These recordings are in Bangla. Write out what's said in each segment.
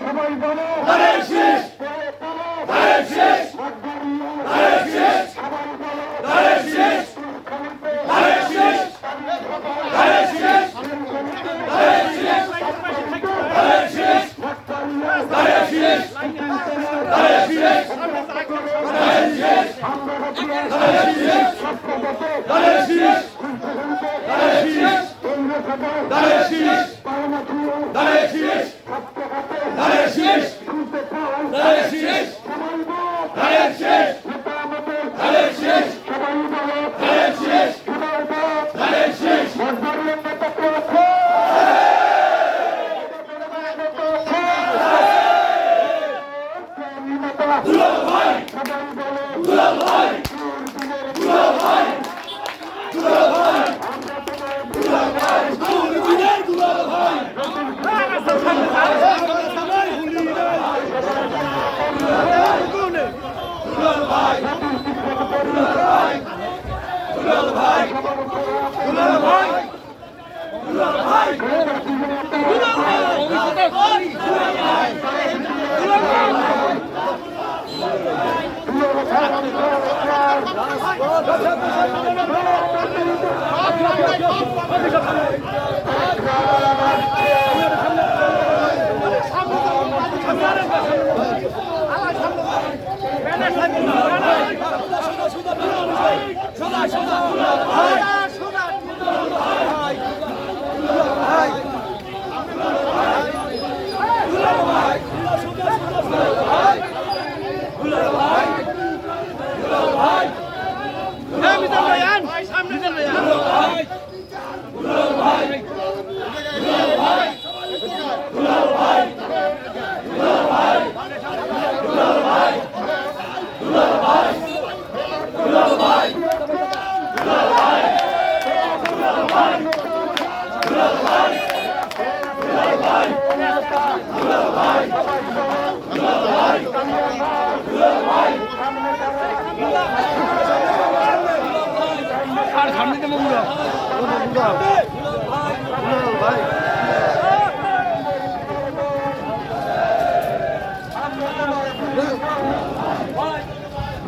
সবাই বলো Dale, ভাই Thank you.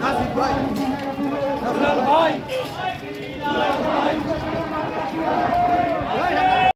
Nasib bhai Nasib bhai Thank you.